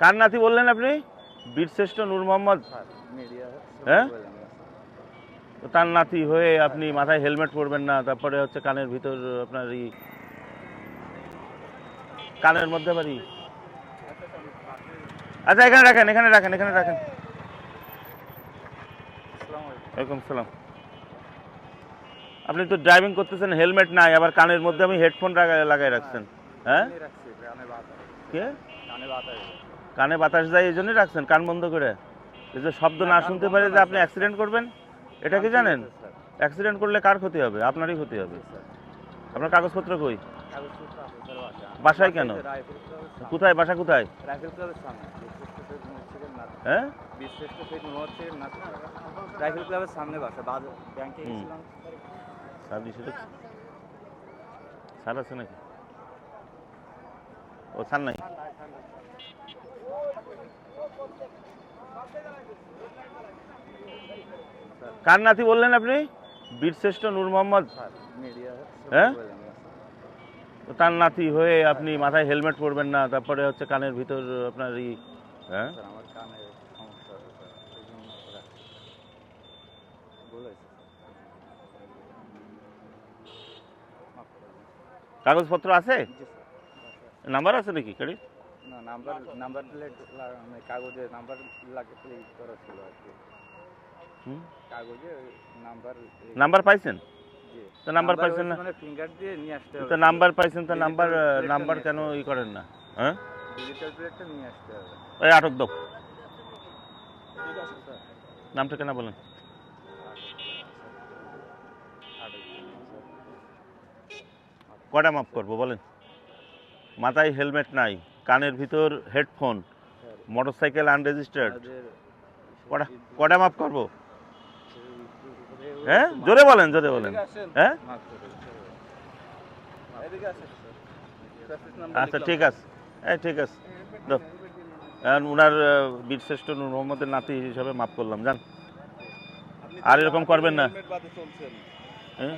কার নাতি বললেন আপনি? বীরশ্রেষ্ঠ নূর মোহাম্মদ। হ্যাঁ? তো তার নাতি হয়ে আপনি মাথায় হেলমেট পরবেন না তারপরে হচ্ছে কানের ভিতর আপনার ই কানের মধ্যে বাড়ি আচ্ছা এখানে রাখেন এখানে রাখেন এখানে রাখেন। ওয়ালাইকুম সালাম। আপনি তো ড্রাইভিং করতেছেন হেলমেট নাই আবার কানের মধ্যে আমি হেডফোন লাগাই রাখছেন। হ্যাঁ? কে? কানে বাতাস যায় এই জন্যই রাখছেন কান বন্ধ করে। এই যে শব্দ না শুনতে পারে যে আপনি অ্যাক্সিডেন্ট করবেন এটা কি জানেন? অ্যাক্সিডেন্ট করলে কার ক্ষতি হবে? আপনারই ক্ষতি হবে। আপনার কাগজপত্র কই? বাসায় কেন? কোথায়? বাসা কোথায়? হ্যাঁ? বিশ্রেষ্ঠ শহীদ মোহাম্মদ শেখ নাসির রাইফেল ক্লাবের সামনে বাসা ব্যাংকে গেছিলাম। স্যার আছে? নাকি? ও স্যার নাই। কার নাতি বললেন আপনি বীরশ্রেষ্ঠ নূর মোহাম্মদ হ্যাঁ? তার নাতি হয়ে আপনি মাথায় হেলমেট পরবেন না, তারপরে হচ্ছে কানের ভিতর আপনার ই হ্যাঁ করে। কাগজপত্র আছে নাম্বার আছে নাকি, গাড়ি না, নাম্বার নাম্বার প্লেট মানে কাগজে নাম্বার লাগে, প্লেট করা ছিল আর কি? কাগজে নাম্বার নাম্বার পাইছেন? তো নাম্বার পাইছেন না? মানে ফিঙ্গার দিয়ে নিয়ে আসতে হবে। তো নাম্বার পাইছেন তো নাম্বার নাম্বার কেন ই করেন না? হ্যাঁ? ডিজিটাল প্লেটটা নিয়ে আসতে হবে। ওই আটক দাও নামটা কেন বলেন? কটা মাফ করব বলেন? মাথায় হেলমেট নাই কানের ভিতর হেডফোন মোটর মোটরসাইকেল আনরেজিস্টার্ড। কটা কটা মাফ করব? হ্যাঁ? জোরে বলেন জোরে বলেন। হ্যাঁ? আচ্ছা ঠিক আছে। হ্যাঁ ঠিক আছে। ওনার বীরশ্রেষ্ঠ নূর মোহাম্মদের নাতি হিসাবে মাফ করলাম জান। আর এরকম করবেন না। হ্যাঁ?